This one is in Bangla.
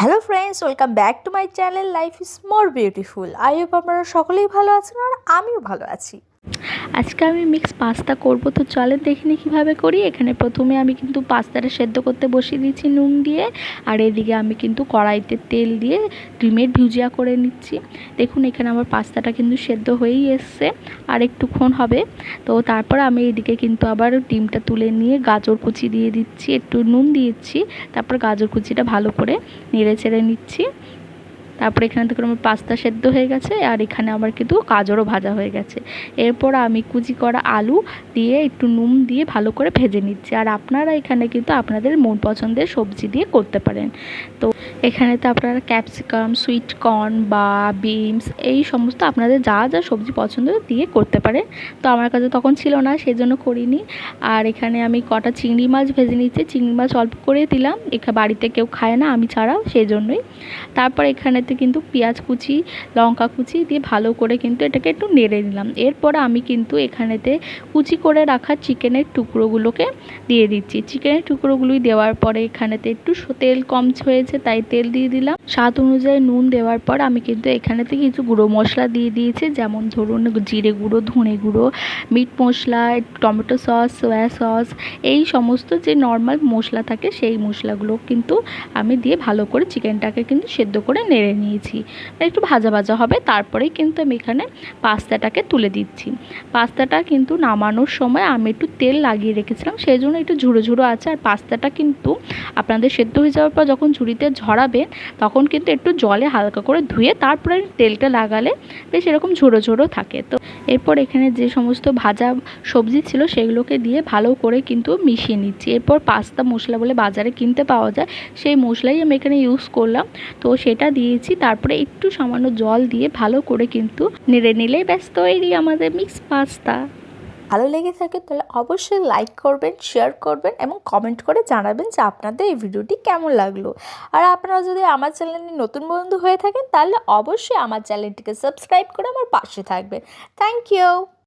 Hello friends welcome back to my channel life is more beautiful I hope আপনারা সকলেই ভালো আছেন আর আমিও ভালো আছি। আজকে আমি মিক্স পাস্তা করব। তো চলেন দেখিনি কীভাবে করি। এখানে প্রথমে আমি কিন্তু পাস্তাটা সেদ্ধ করতে বসিয়ে দিয়েছি নুন দিয়ে। আর এদিকে আমি কিন্তু কড়াইতে তেল দিয়ে ডিমের ভুজিয়া করে নিচ্ছি। দেখুন, এখানে আমার পাস্তাটা কিন্তু সেদ্ধ হয়েই এসছে। আর একটুক্ষণ হবে। তো তারপর আমি এদিকে কিন্তু আবার ডিমটা তুলে নিয়ে গাজর কুচি দিয়ে দিচ্ছি। একটু নুন দিয়েছি। তারপর গাজর কুচিটা ভালো করে নেড়ে চেড়ে নিচ্ছি। তারপরে এখানে থেকে আমার পাস্তা সেদ্ধ হয়ে গেছে, আর এখানে আমার কিন্তু গাজরও ভাজা হয়ে গেছে। এরপর আমি কুচি করা আলু দিয়ে একটু নুন দিয়ে ভালো করে ভেজে নিচ্ছি, আর আপনারা এখানে কিন্তু আপনাদের মন পছন্দের সবজি দিয়ে করতে পারেন। তো এখানে তো আপনারা ক্যাপসিকাম সুইট কর্ন বা বিনস এই সমস্ত আপনাদের যা যা সবজি পছন্দ দিয়ে করতে পারেন। তো আমার কাছে তখন ছিল না সেই জন্য করিনি। আর এখানে আমি কটা চিংড়ি মাছ ভেজে নিচ্ছি, চিংড়ি মাছ অল্প করে দিলাম এখানে বাড়িতে কেউ খায় না, আমি ছাড়াও সেই জন্যই তারপর এখানেতে কিন্তু পেঁয়াজ কুচি, লঙ্কা কুচি দিয়ে ভালো করে কিন্তু এটাকে একটু নেড়ে নিলাম। এরপর আমি কিন্তু এখানেতে কুচি করে রাখা চিকেনের টুকরোগুলোকে দিয়ে দিচ্ছি। চিকেনের টুকরোগুলোই দেওয়ার পরে এখানেতে একটু তেল কম হয়েছে তাই তেল দিয়ে দিলাম। স্বাদ অনুযায়ী নুন দেওয়ার পর আমি কিন্তু এখানেতে কিছু গুঁড়ো মশলা দিয়ে দিয়েছি। যেমন ধরুন জিরে গুঁড়ো, ধনে গুঁড়ো, meat masala, tomato sauce, soya sauce, এই সমস্ত যে নর্মাল মশলা থাকে সেই মশলাগুলো কিন্তু আমি দিয়ে ভালো করে চিকেনটাকে কিন্তু সেদ্ধ করে নেড়ে নিয়েছি। একটু ভাজা ভাজা হবে, তারপরেই কিন্তু আমি এখানে পাস্তাটাকে তুলে দিচ্ছি। পাস্তাটা কিন্তু নামানোর সময় আমি একটু তেল লাগিয়ে রেখেছিলাম সেই জন্য একটু ঝুড়ো ঝুড়ো আছে। আর পাস্তাটা কিন্তু আপনাদের সেদ্ধ হয়ে যাওয়ার পর যখন ঝুড়িতে ঝরাবেন তখন কিন্তু একটু জলে হালকা করে ধুয়ে তারপরে তেলটা লাগালে বেশ এরকম ঝোড়ো ঝোড়ো থাকে। তো এরপর এখানে যে সমস্ত ভাজা সবজি ছিল, সেগুলোকে দিয়ে ভালো করে কিন্তু মিশিয়ে নিচ্ছি। এরপর পাস্তা মশলা বলে বাজারে কিনতে পাওয়া যায়, সেই মশলাই আমি এখানে ইউজ করলাম। তো সেটা দিয়েছি তারপরে একটু সামান্য জল দিয়ে ভালো করে কিন্তু নেড়ে নিলেই ব্যাস, তৈরি আমাদের মিক্স পাস্তা ভালো লেগে থাকে তাহলে অবশ্যই লাইক করবেন শেয়ার করবেন এবং কমেন্ট করে জানাবেন যে আপনাদের এই ভিডিওটি কেমন লাগল। আর আপনারা যদি আমার চ্যানেলে নতুন বন্ধু হয়ে থাকেন, তাহলে অবশ্যই আমার চ্যানেলটিকে সাবস্ক্রাইব করে আমার পাশে থাকবেন। Thank you